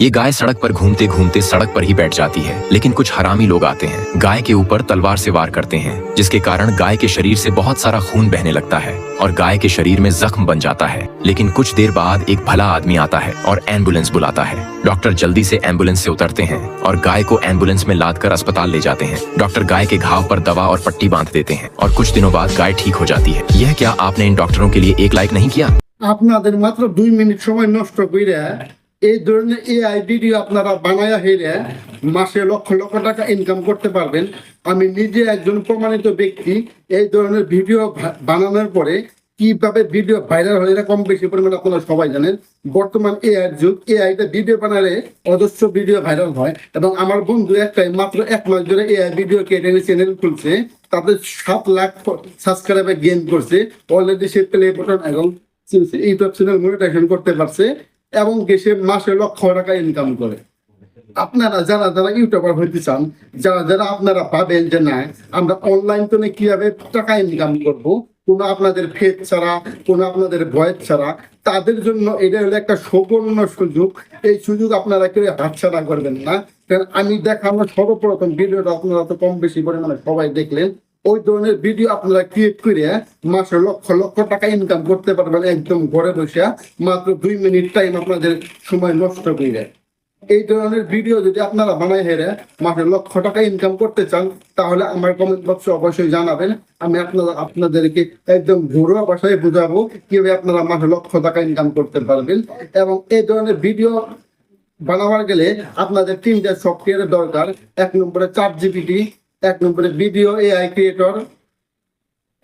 ये गाय सड़क पर घूमते घूमते सड़क पर ही बैठ जाती है लेकिन कुछ हरामी लोग आते हैं गाय के ऊपर तलवार से वार करते हैं जिसके कारण गाय के शरीर से बहुत सारा खून बहने लगता है और गाय के शरीर में जख्म बन जाता है लेकिन कुछ देर बाद एक भला आदमी आता है और एम्बुलेंस बुलाता है डॉक्टर जल्दी से एम्बुलेंस से उतरते हैं और गाय को एम्बुलेंस में लाद कर अस्पताल ले जाते हैं डॉक्टर गाय के घाव पर दवा और पट्टी बांध देते हैं और कुछ दिनों बाद गाय ठीक हो जाती है यह क्या आपने इन डॉक्टरों के लिए एक लाइक नहीं किया আপনাদের মাত্র দুই মিনিট সময় নষ্ট করে এই ধরনের এআই ভিডিও আপনারা বানায়া হেরে মাসে লক্ষ লক্ষ টাকা ইনকাম করতে পারবেন। আমি নিজে একজন প্রমাণিত ব্যক্তি, এই ধরনের ভিডিও বানানোর পরে কীভাবে ভিডিও ভাইরাল হয় কম বেশি পরিমাণে আপনারা সবাই জানেন। বর্তমান এআই যুগ এআইটা ভিডিও বানালে অজস্র ভিডিও ভাইরাল হয় এবং আমার বন্ধু একটাই মাত্র এক মাস ধরে এআই ভিডিও কেটে চ্যানেল খুলছে। তাদের সাত লাখ সাবস্ক্রাইবার গেইন করছে। অলরেডি সে প্লে বটন এবং ইউটিউব চ্যানেল মনিটাইজেশন করতে পারছে। এবং দেশে মাসে লক্ষ টাকা ইনকাম করে। আপনারা যারা যারা ইউটিউবার হইতে চান, যারা যারা আপনারা পাবেন যে না, আমরা অনলাইন তো কীভাবে টাকা ইনকাম করব? কোনো আপনাদের ফেস ছাড়া, কোনো আপনাদের ভয়েস ছাড়া, তাদের জন্য এটা হলো একটা সুবর্ণ সুযোগ। এই সুযোগ আপনারা কেউ হাতছাড়া করবেন না। কারণ আমি দেখানো সর্বপ্রথম, ভিডিওটা আপনারা তো কম বেশি পরিমাণে সবাই দেখলেন। ওই ধরনের ভিডিও আপনারা ক্রিয়েট করে মাসে লক্ষ লক্ষ টাকা ইনকাম করতে পারবেন একদম ঘরে বসে মাত্র দুই মিনিট টাইম আপনাদের সময় নষ্ট করে। এই ধরনের ভিডিও যদি আপনারা বানাই হেরে, মাসে লক্ষ টাকা ইনকাম করতে চান, তাহলে আমার কমেন্ট বক্সে অবশ্যই জানাবেন। আমি আপনারা, আপনাদেরকে একদম ঘরোয়া ভাষায় বুঝাবো কীভাবে আপনারা মাসে লক্ষ টাকা ইনকাম করতে পারবেন। এবং এই ধরনের ভিডিও বানাবার গেলে আপনাদের তিনটা সফটওয়্যারের দরকার। এক নম্বরে চার জিপিটি এক নম্বরে ভিডিও এআই ক্রিয়েটর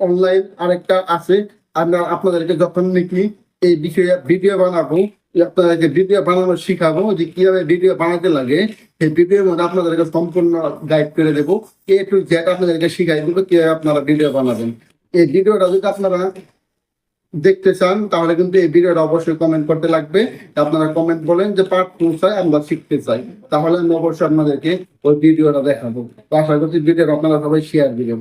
অনলাইন আরেকটা আছে। আমরা আপনাদেরকে যখন নাকি এই বিষয়ে ভিডিও বানাবো আপনাদেরকে ভিডিও বানানো শিখাবো যে কীভাবে ভিডিও বানাতে লাগে সেই ভিডিওর মধ্যে আপনাদেরকে সম্পূর্ণ গাইড করে দেবো। এ টু জেড আপনাদেরকে শিখাই দেবো কীভাবে আপনারা ভিডিও বানাবেন। এই ভিডিওটা যদি আপনারা দেখতে চান, তাহলে কিন্তু এই ভিডিওটা অবশ্যই কমেন্ট করতে লাগবে। আপনারা কমেন্ট বলেন যে পার্ট টু চাই আমরা শিখতে চাই। তাহলে আমি অবশ্যই আপনাদেরকে ওই ভিডিওটা দেখাবো। তো আশা করছি ভিডিওটা আপনারা সবাই শেয়ার দিবেন।